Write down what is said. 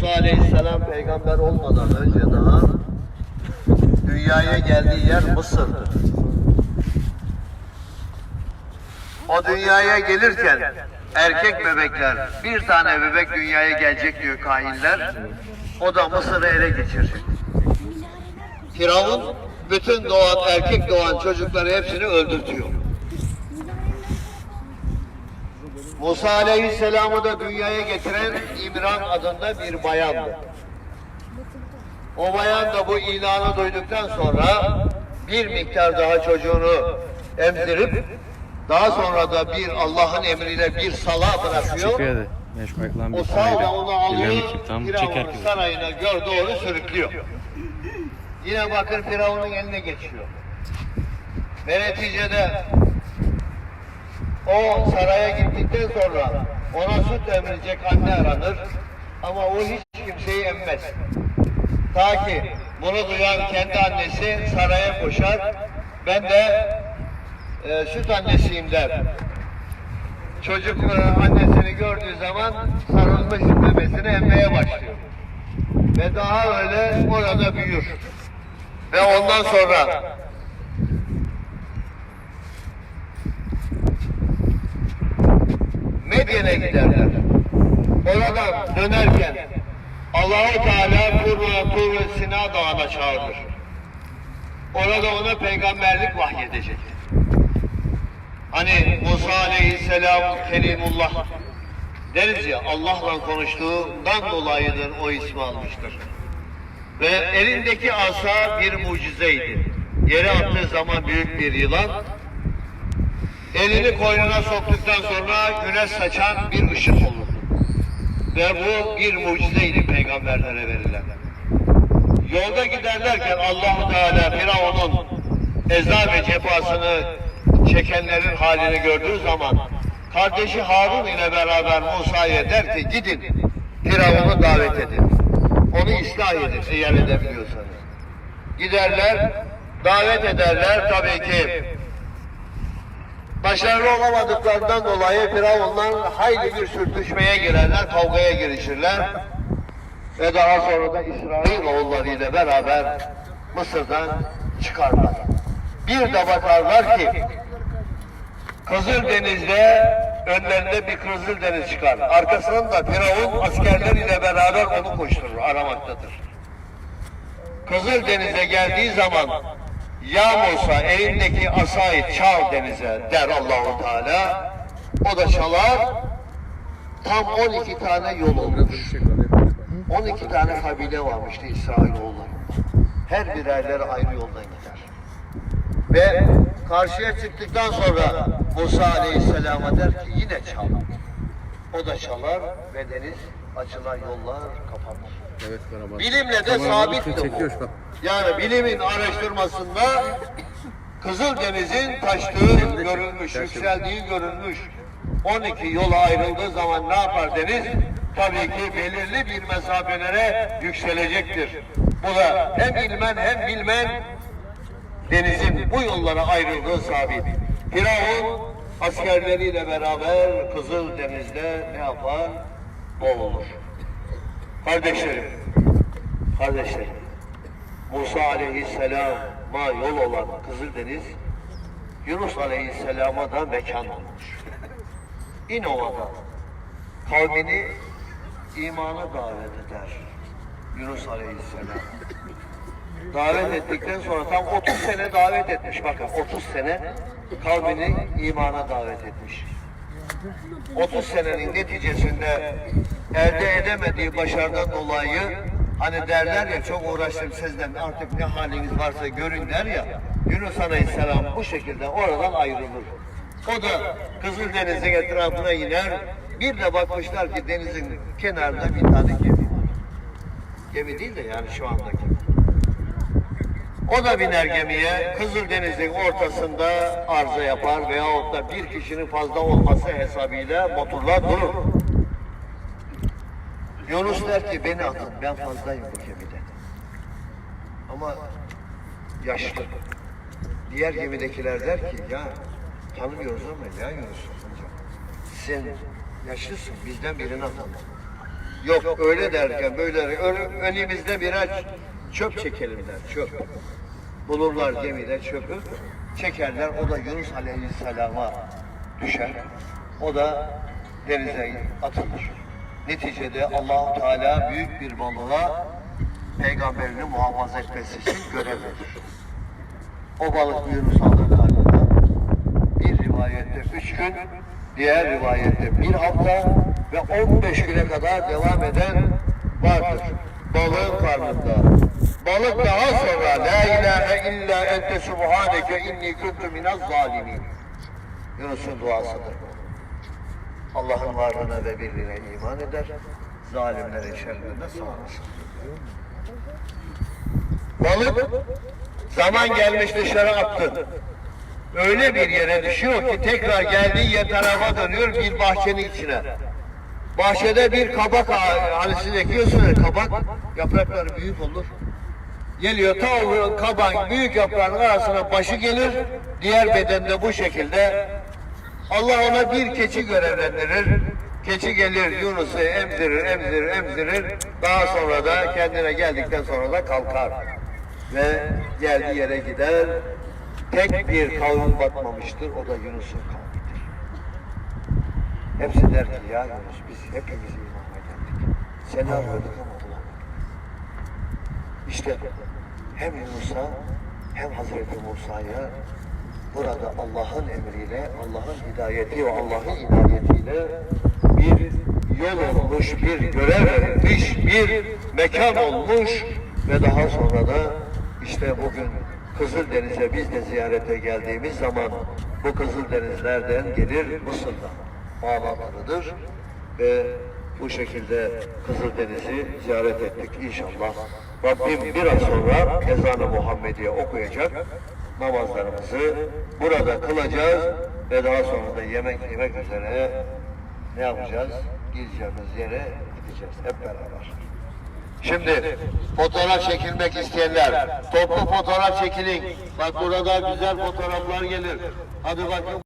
Musa Aleyhisselam peygamber olmadan önce daha dünyaya geldiği yer Mısır'dı. O dünyaya gelirken erkek bebekler, bir tane bebek dünyaya gelecek diyor kahinler. O da Mısır'ı ele geçirecek. Firavun bütün doğan, erkek doğan çocukları hepsini öldürtüyor. Musa Aleyhisselam'ı da dünyaya getiren İmran adında bir bayandı. O bayan da bu ilanı duyduktan sonra bir miktar daha çocuğunu emzirip daha sonra da bir Allah'ın emriyle bir sala bırakıyor. O sağ da onu alıyor, Firavun'un sarayına gör doğru sürüklüyor. Yine bakır Firavun'un eline geçiyor. Ve neticede o saraya gittikten sonra ona süt emrecek anne aranır. Ama o hiç kimseyi emmez. Ta ki bunu duyan kendi annesi saraya koşar. Ben de e, süt annesiyim der. Çocuk e, annesini gördüğü zaman sarılmış memesini emmeye başlıyor. Ve daha öyle orada büyür. Ve ondan sonra Medyen'e giderler. Oradan dönerken Allahu Teala Tur, Tur Sina Dağı'na çağırır. Orada ona peygamberlik vahyedecek. Hani Musa Aleyhisselam Kerimullah deriz ya Allah'la konuştuğundan dolayıdır o ismi almıştır. Ve elindeki asa bir mucizeydi. Yere attığı zaman büyük bir yılan elini koynuna soktuktan sonra güneş saçan bir ışık olur. Ve bu bir mucizeydi peygamberlere verilen. Yolda giderlerken Allah Teala Firavun'un eza ve cefasını çekenlerin halini gördüğü zaman kardeşi Harun ile beraber Musa'ya der ki gidin Firavun'u davet edin. Onu ıslah edin eğer edebiliyorsanız. Giderler, davet ederler tabii ki Başarılı olamadıklarından dolayı Firavun'dan hayli bir sürtüşmeye girerler, kavgaya girişirler. Ve daha sonra da İsrail oğullarıyla beraber Mısır'dan çıkarlar. Bir de bakarlar ki Kızıldeniz'de önlerinde bir Kızıldeniz çıkar. Arkasından da Firavun askerleriyle beraber onu koşturur, aramaktadır. Kızıldeniz'e geldiği zaman ya Musa elindeki asayı çal denize der Allahu Teala. O da çalar. Tam 12 tane yol olmuş. 12 tane kabile varmıştı İsrailoğullarında. Her birerleri ayrı yoldan gider. Ve karşıya çıktıktan sonra Musa Aleyhisselam'a der ki yine çal. O da çalar ve deniz açılan yollar kapanır. Evet. Bilimle de sabit bu. Yani bilimin araştırmasında Kızıldeniz'in taştığı görülmüş, yükseldiği görülmüş. 12 yola ayrıldığı zaman ne yapar deniz? Tabii ki belirli bir mesafelere yükselecektir. Bu da hem ilmen hem bilmen denizin bu yollara ayrıldığı sabit. Firavun askerleriyle beraber Kızıldeniz'de ne yapar? Boğulur. Kardeşlerim, kardeşlerim, Musa Aleyhisselam'a yol olan Kızıldeniz, Yunus Aleyhisselam'a da mekan olmuş. İnova'da kavmini imana davet eder Yunus Aleyhisselam. Davet ettikten sonra tam 30 sene davet etmiş bakın 30 sene kavmini imana davet etmiş. 30 senenin neticesinde elde edemediği başarıdan dolayı hani derler ya çok uğraştım sizden artık ne haliniz varsa görün der ya Yunus Aleyhisselam bu şekilde oradan ayrılır. O da Kızıldeniz'in etrafına iner. Bir de bakmışlar ki denizin kenarında bir tane gemi var. Gemi değil de yani şu andaki. O da biner gemiye Kızıldeniz'in ortasında arıza yapar veyahut da bir kişinin fazla olması hesabıyla motorlar durur. Yunus der ki beni atın ben fazlayım bu gemide. Ama yaşlı. Diğer gemidekiler der ki ya tanımıyoruz ama ya Yunus. Sen yaşlısın bizden birini atalım. Yok öyle derken böyle ön- önümüzde birer çöp çekelim der çöp. Bulurlar gemide çöpü çekerler o da Yunus Aleyhisselam'a düşer. O da denize atılır. Neticede Allahu Teala büyük bir balığa peygamberini muhafaza etmesi için görev verir. O balık Yunus karnına. Bir rivayette üç gün, diğer rivayette bir hafta ve 15 güne kadar devam eden vardır. Balığın karnında. Balık daha sonra La ilahe illa ente subhaneke inni kuntu minez zalimin. Yunus'un duasıdır. Allah'ın varlığına ve birliğine iman eder. Zalimlerin şerrine sağlasın. Balık zaman gelmiş dışarı attı. Öyle bir yere düşüyor ki tekrar geldiği yer tarafa dönüyor bir bahçenin içine. Bahçede bir kabak hani siz ekiyorsunuz kabak yaprakları büyük olur. Geliyor ta o kabak büyük yaprağın arasına başı gelir. Diğer bedende bu şekilde Allah ona bir keçi görevlendirir. Keçi gelir Yunus'u emzirir, emzirir, emzirir. Daha sonra da kendine geldikten sonra da kalkar. Ve geldiği yere gider. Tek bir kavim batmamıştır. O da Yunus'un kavmidir. Hepsi der ki ya Yunus biz hepimiz iman ederdik. Seni arıyorduk ama. İşte hem Yunus'a hem Hazreti Musa'ya burada Allah'ın emriyle, Allah'ın hidayeti ve Allah'ın inayetiyle bir yol olmuş, bir görev verilmiş, bir mekan olmuş ve daha sonra da işte bugün Kızıldeniz'e biz de ziyarete geldiğimiz zaman bu Kızıldenizlerden gelir Mısır'dan bağlantılıdır ve bu şekilde Kızıldeniz'i ziyaret ettik inşallah. Rabbim biraz sonra ezan-ı Muhammediye okuyacak. Namazlarımızı burada kılacağız ve daha sonra da yemek yemek üzere ne yapacağız? Gideceğimiz yere gideceğiz hep beraber. Şimdi fotoğraf çekilmek isteyenler toplu fotoğraf çekilin. Bak burada güzel fotoğraflar gelir. Hadi bakın.